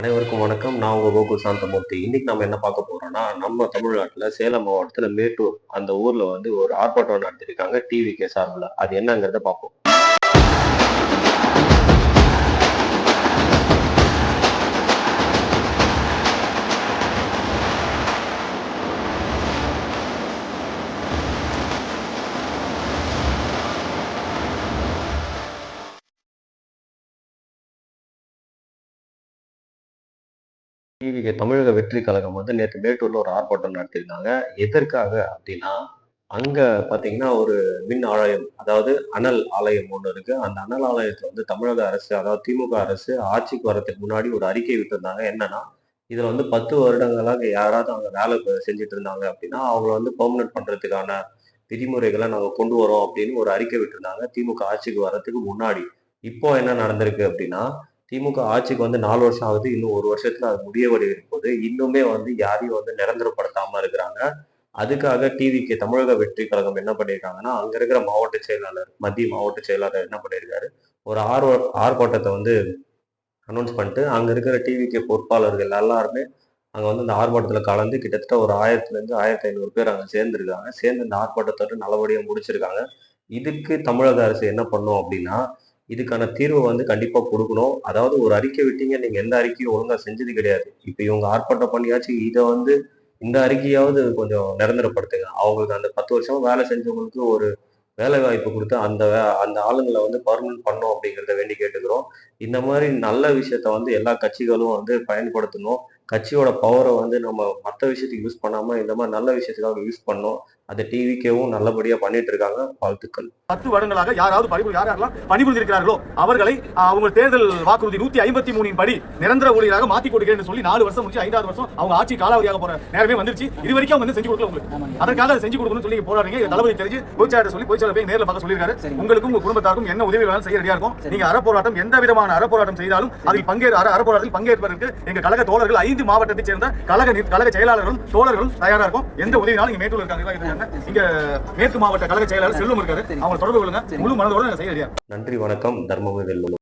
அனைவருக்கும் வணக்கம். நான் உங்க கோகுல் சாந்தமூர்த்தி. இன்னைக்கு நம்ம என்ன பார்க்க போறோம்னா நம்ம தமிழ்நாட்டுல சேலம் மாவட்டத்துல மேட்டூர் அந்த ஊர்ல வந்து ஒரு ஆர்ப்பாட்டம் நடத்திருக்காங்க. டிவி கே சார்பில். அது என்னங்கிறத பார்ப்போம். டிவிகே தமிழக வெற்றி கழகம் வந்து நேற்று மேட்டூர்ல ஒரு ஆர்ப்பாட்டம் நடத்தியிருந்தாங்க எதற்காக அப்படின்னா அங்க பாத்தீங்கன்னா ஒரு மின் ஆலயம் அதாவது அனல் ஆலயம் ஒன்று இருக்கு. அந்த அனல் ஆலயத்துல வந்து தமிழக அரசு அதாவது திமுக அரசு ஆட்சிக்கு வரதுக்கு முன்னாடி ஒரு அறிக்கை விட்டிருந்தாங்க. என்னன்னா இதுல வந்து பத்து வருடங்களாக யாராவது அங்க வேலை செஞ்சுட்டு இருந்தாங்க அப்படின்னா அவங்கள வந்து பெர்மனன்ட் பண்றதுக்கான விதிமுறைகளை நாங்க கொண்டு வரோம் அப்படின்னு ஒரு அறிக்கை விட்டிருந்தாங்க. திமுக ஆட்சிக்கு வர்றதுக்கு முன்னாடி. இப்போ என்ன நடந்திருக்கு அப்படின்னா திமுக ஆட்சிக்கு வந்து நாலு வருஷம் ஆகுது இன்னும் ஒரு வருஷத்துல அது முடிய வரை போது இன்னுமே வந்து யாரையும் வந்து நிரந்தரப்படுத்தாம இருக்கிறாங்க. அதுக்காக டிவிக்கு தமிழக வெற்றி கழகம் என்ன பண்ணியிருக்காங்கன்னா அங்க இருக்கிற மாவட்ட செயலாளர் மத்திய மாவட்ட செயலாளர் என்ன பண்ணியிருக்காரு? ஒரு ஆர் ஆர்ப்பாட்டத்தை வந்து அனௌன்ஸ் பண்ணிட்டு அங்க இருக்கிற டிவிக்கு பொறுப்பாளர்கள் எல்லாருமே அங்க வந்து இந்த ஆர்ப்பாட்டத்துல கலந்து கிட்டத்தட்ட ஒரு ஆயிரத்துல இருந்து ஆயிரத்தி ஐநூறு பேர் அங்க சேர்ந்திருக்காங்க. சேர்ந்து இந்த ஆர்ப்பாட்டத்தோட நல்லபடியா முடிச்சிருக்காங்க. இதுக்கு தமிழக அரசு என்ன பண்ணும் அப்படின்னா இதுக்கான தீர்வை வந்து கண்டிப்பா கொடுக்கணும். அதாவது ஒரு அறிக்கை விட்டீங்க நீங்க எந்த அறிக்கையும் ஒழுங்கா செஞ்சது கிடையாது. இப்ப இவங்க ஆர்ப்பாட்டம் பண்ணியாச்சு இதை வந்து இந்த அறிக்கையாவது கொஞ்சம் நிரந்தரப்படுத்துங்க. அவங்களுக்கு அந்த பத்து வருஷமா வேலை செஞ்சவங்களுக்கு ஒரு வேலை வாய்ப்பு கொடுத்து அந்த வே- அந்த ஆளுங்களை வந்து பர்மனன்ட் பண்ணோம் அப்படிங்கிறத வேண்டி கேட்டுக்கிறோம். இந்த மாதிரி நல்ல விஷயத்த வந்து எல்லா கட்சிகளும் வந்து பயன்படுத்தணும். கட்சியோட பவரை வந்து நம்ம மற்ற விஷயத்துக்கு யூஸ் பண்ணாம இந்த மாதிரி நல்ல விஷயத்துக்காக யூஸ் பண்ணோம் அதை டிவிக்கேவும் நல்லபடியா பண்ணிட்டு இருக்காங்க வாழ்த்துக்கள். பத்து வருடங்களாக யாராவது பணிபுரி யார் யாரெல்லாம் பணிபுரிந்திருக்கிறார்களோ அவர்களை அவங்க தேர்தல் வாக்குறுதி நூத்தி ஐம்பத்தி மூணின் படி நிரந்தர ஊழியராக மாத்தி கொடுக்கிறேன்னு சொல்லி நாலு வருஷம் முடிச்சு ஐந்தாவது வருஷம் அவங்க ஆட்சி காலாவதியாக போற நேரமே வந்துருச்சு. இது வரைக்கும் அவங்க வந்து செஞ்சு கொடுக்கல உங்களுக்கு. அதற்காக அதை செஞ்சு கொடுக்கணும்னு சொல்லி போராடுறீங்க. இது தளபதி தெரிஞ்சு பொய்ச்சாட்ட சொல்லி பொய்ச்சாட்ட போய் நேரில் பார்க்க சொல்லியிருக்காரு. உங்களுக்கும் உங்க குடும்பத்தாருக்கும் என்ன உதவி வேணாலும் செய்ய ரெடியா இருக்கும். நீங்க அறப்போராட்டம் எந்த விதமான அறப்போராட்டம் செய்தாலும் அதில் பங்கேற்று அற அறப்போராட்டத்தில் பங்கேற்பதற்கு எங்க கழக தோழர்கள் ஐந்து மாவட்டத்தைச் சேர்ந்த கழக கழக செயலாளர்களும் தோழர்களும் தயாரா இருக்கும். எந்த உதவினாலும் இங்க மேட்டூர் இருக்காங்க. இங்க மேற்கு மாவட்ட கழக செயலாளர் செல்லும் இருக்காரு. அவங்க தொடர்பு கொள்ளுங்க. முழு மனதோட நாங்க செய்ய நன்றி வணக்கம். தர்மபுரி வெல்லும்